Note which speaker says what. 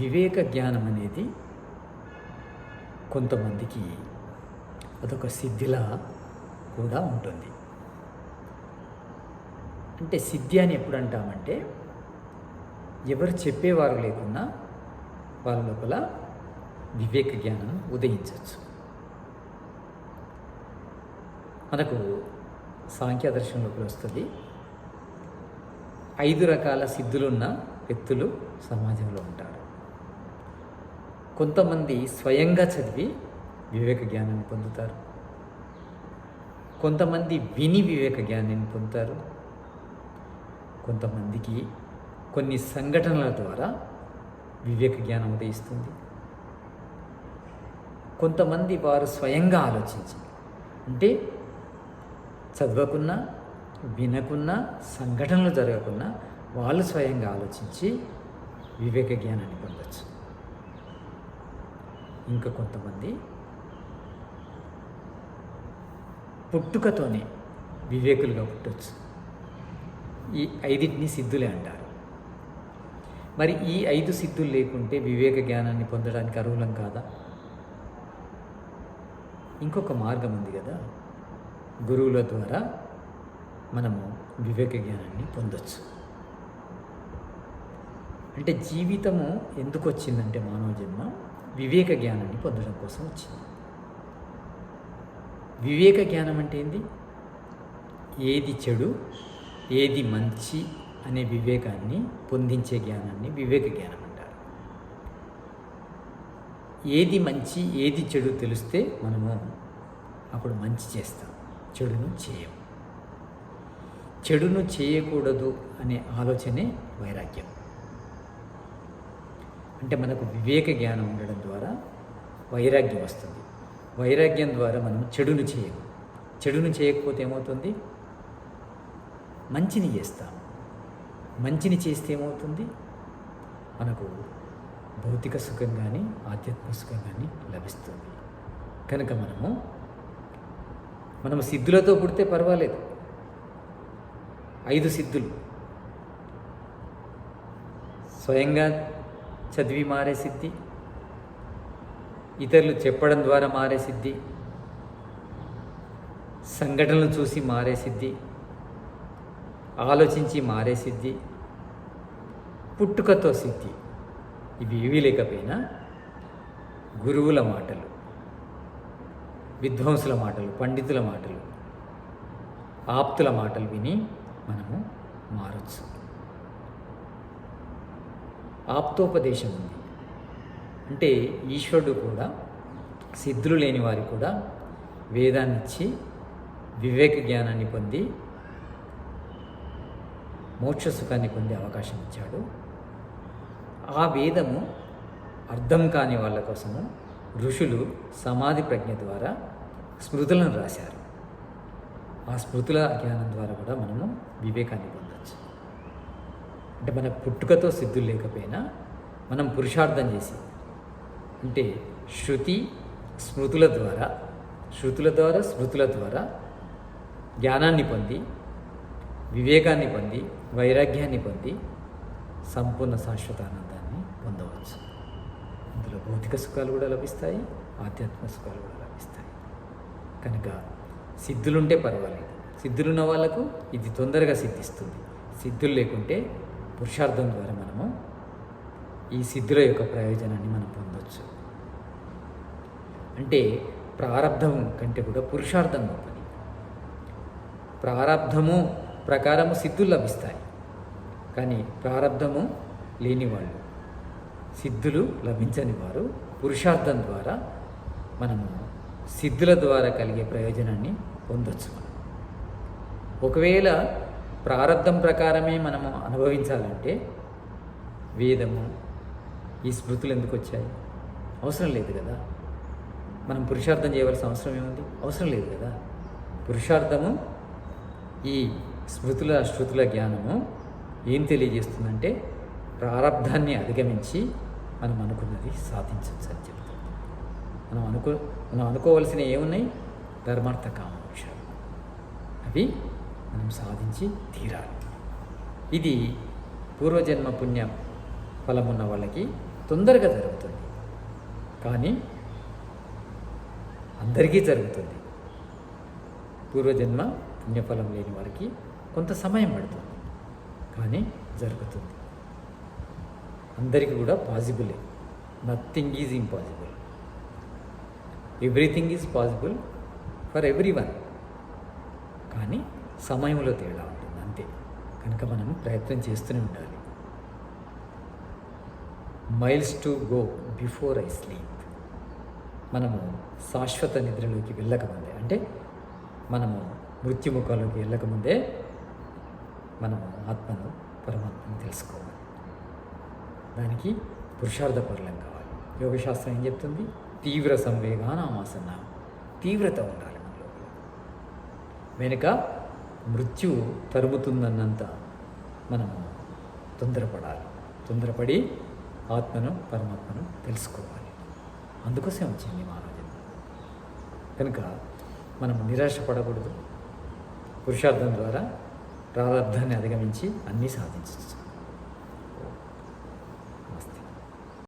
Speaker 1: వివేక జ్ఞానం అనేది కొంతమందికి అదొక సిద్ధిలా కూడా ఉంటుంది. అంటే సిద్ధి అని ఎప్పుడు అంటామంటే ఎవరు చెప్పేవారు లేకున్నా వాళ్ళ లోపల వివేక జ్ఞానం ఉదయించవచ్చు మనకు సాంఖ్యదర్శనం లోపల వస్తుంది. ఐదు రకాల సిద్ధులున్న వ్యక్తులు సమాజంలో ఉంటారు. కొంతమంది స్వయంగా చదివి వివేక జ్ఞానాన్ని పొందుతారు. కొంతమంది విని వివేక జ్ఞానాన్ని పొందుతారు. కొంతమందికి కొన్ని సంఘటనల ద్వారా వివేక జ్ఞానం ఉదయిస్తుంది. కొంతమంది వారు స్వయంగా ఆలోచించి అంటే చదవకున్నా వినకున్నా సంఘటనలు జరగకున్నా వాళ్ళు స్వయంగా ఆలోచించి వివేక జ్ఞానాన్ని పొందొచ్చు. ఇంకా కొంతమంది పుట్టుకతోనే వివేకులుగా పుట్టవచ్చు ఈ ఐదింటిని సిద్ధులే అంటారు. మరి ఈ ఐదు సిద్ధులు లేకుంటే వివేక జ్ఞానాన్ని పొందడానికి అర్హులం కాదా? ఇంకొక మార్గం ఉంది కదా. గురువుల ద్వారా మనము వివేక జ్ఞానాన్ని పొందొచ్చు. అంటే జీవితము ఎందుకు వచ్చిందంటే మానవ జన్మ? వివేక జ్ఞానాన్ని పొందడం కోసం వచ్చింది. వివేక జ్ఞానం అంటే ఏంది? ఏది చెడు ఏది మంచి అనే వివేకాన్ని పొందించే జ్ఞానాన్ని వివేక జ్ఞానం అంటారు. ఏది మంచి ఏది చెడు తెలిస్తే మనము అప్పుడు మంచి చేస్తాం చెడును చేయం చెడును చేయకూడదు అనే ఆలోచనే వైరాగ్యం. అంటే మనకు వివేక జ్ఞానం ఉండడం ద్వారా వైరాగ్యం వస్తుంది. వైరాగ్యం ద్వారా మనం చెడును చేయము. చెడును చేయకపోతే ఏమవుతుంది? మంచిని చేస్తాం. మంచిని చేస్తే ఏమవుతుంది? మనకు భౌతిక సుఖం కానీ ఆధ్యాత్మిక సుఖం కానీ లభిస్తుంది. కనుక మనము మనము సిద్ధులతో పుడితే పర్వాలేదు. ఐదు సిద్ధులు. స్వయంగా చదివి మారే సిద్ధి ఇతరులు చెప్పడం ద్వారా మారే సిద్ధి సంఘటనలు చూసి మారే సిద్ధి ఆలోచించి మారే సిద్ధి పుట్టుకతో సిద్ధి. ఇవి ఏవీ లేకపోయినా గురువుల మాటలు విద్వాంసుల మాటలు పండితుల మాటలు ఆప్తుల మాటలు విని మనము మారచ్చు. ఆప్తోపదేశం ఉంది. అంటే ఈశ్వరుడు కూడా సిద్ధులు లేని వారు కూడా వేదాన్ని ఇచ్చి వివేక జ్ఞానాన్ని పొంది మోక్ష సుఖాన్ని పొందే అవకాశం ఇచ్చాడు. ఆ వేదము అర్థం కాని వాళ్ళ కోసము ఋషులు సమాధి ప్రజ్ఞ ద్వారా స్మృతులను రాశారు. ఆ స్మృతుల జ్ఞానం ద్వారా కూడా మనము వివేకాన్ని పొందవచ్చు అంటే మన పుట్టుకతో సిద్ధులు లేకపోయినా మనం పురుషార్థం చేసి అంటే శృతి స్మృతుల ద్వారా శృతుల ద్వారా స్మృతుల ద్వారా జ్ఞానాన్ని పొంది వివేకాన్ని పొంది వైరాగ్యాన్ని పొంది సంపూర్ణ శాశ్వత ఆనందాన్ని పొందవచ్చు. అందులో భౌతిక సుఖాలు కూడా లభిస్తాయి ఆధ్యాత్మిక సుఖాలు కూడా లభిస్తాయి. కనుక సిద్ధులుంటే పర్వాలేదు. సిద్ధులున్న వాళ్ళకు ఇది తొందరగా సిద్ధిస్తుంది. సిద్ధులు లేకుంటే పురుషార్థం ద్వారా మనము ఈ సిద్ధుల యొక్క ప్రయోజనాన్ని మనం పొందొచ్చు. అంటే ప్రారంధం కంటే కూడా పురుషార్థం గొప్పది ప్రారంధము ప్రకారము సిద్ధులు లభిస్తాయి. కానీ ప్రారంధము లేని వాళ్ళు సిద్ధులు లభించని వారు పురుషార్థం ద్వారా మనము సిద్ధుల ద్వారా కలిగే ప్రయోజనాన్ని పొందొచ్చు మనం. ఒకవేళ ప్రారంధం ప్రకారమే మనము అనుభవించాలంటే వేదము ఈ స్మృతులు ఎందుకు వచ్చాయి? అవసరం లేదు కదా. మనం పురుషార్థం చేయవలసిన అవసరం ఏముంది? అవసరం లేదు కదా. పురుషార్థము ఈ స్మృతుల శృతుల జ్ఞానము ఏం తెలియజేస్తుందంటే ప్రారంధాన్ని అధిగమించి మనం అనుకున్నది సాధించవచ్చు అని చెప్తుంది. మనం అనుకో మనం అనుకోవలసిన ఏమున్నాయి? ధర్మార్థ కామోక్షాలు. అవి మనం సాధించి తీరాలి. ఇది పూర్వజన్మ పుణ్య ఫలమున్న వాళ్ళకి తొందరగా జరుగుతుంది. కానీ అందరికీ జరుగుతుంది. పూర్వజన్మ పుణ్యఫలం లేని వారికి కొంత సమయం పడుతుంది. కానీ జరుగుతుంది. అందరికీ కూడా పాసిబులే nothing is impossible everything is possible for everyone సమయంలో తేడా ఉంటుంది. అంతే. కనుక మనం ప్రయత్నం చేస్తూనే ఉండాలి. Miles to go before I sleep మనము శాశ్వత నిద్రలోకి వెళ్ళకముందే అంటే మనము మృత్యుముఖంలోకి వెళ్ళకముందే మనము ఆత్మను పరమాత్మను తెలుసుకోవాలి. దానికి పురుషార్థ పరులం కావాలి. యోగశాస్త్రం ఏం చెప్తుంది? తీవ్ర సంవేగానామాసన తీవ్రత ఉండాలి మన లోపల వెనుక మృత్యువు తరుముతుందన్నంత మనము తొందరపడాలి. తొందరపడి ఆత్మను పరమాత్మను తెలుసుకోవాలి. అందుకోసం వచ్చింది మానవ జన్మ కనుక మనం నిరాశపడకూడదు. పురుషార్థం ద్వారా ప్రారంధాన్ని అధిగమించి అన్నీ సాధించవచ్చు.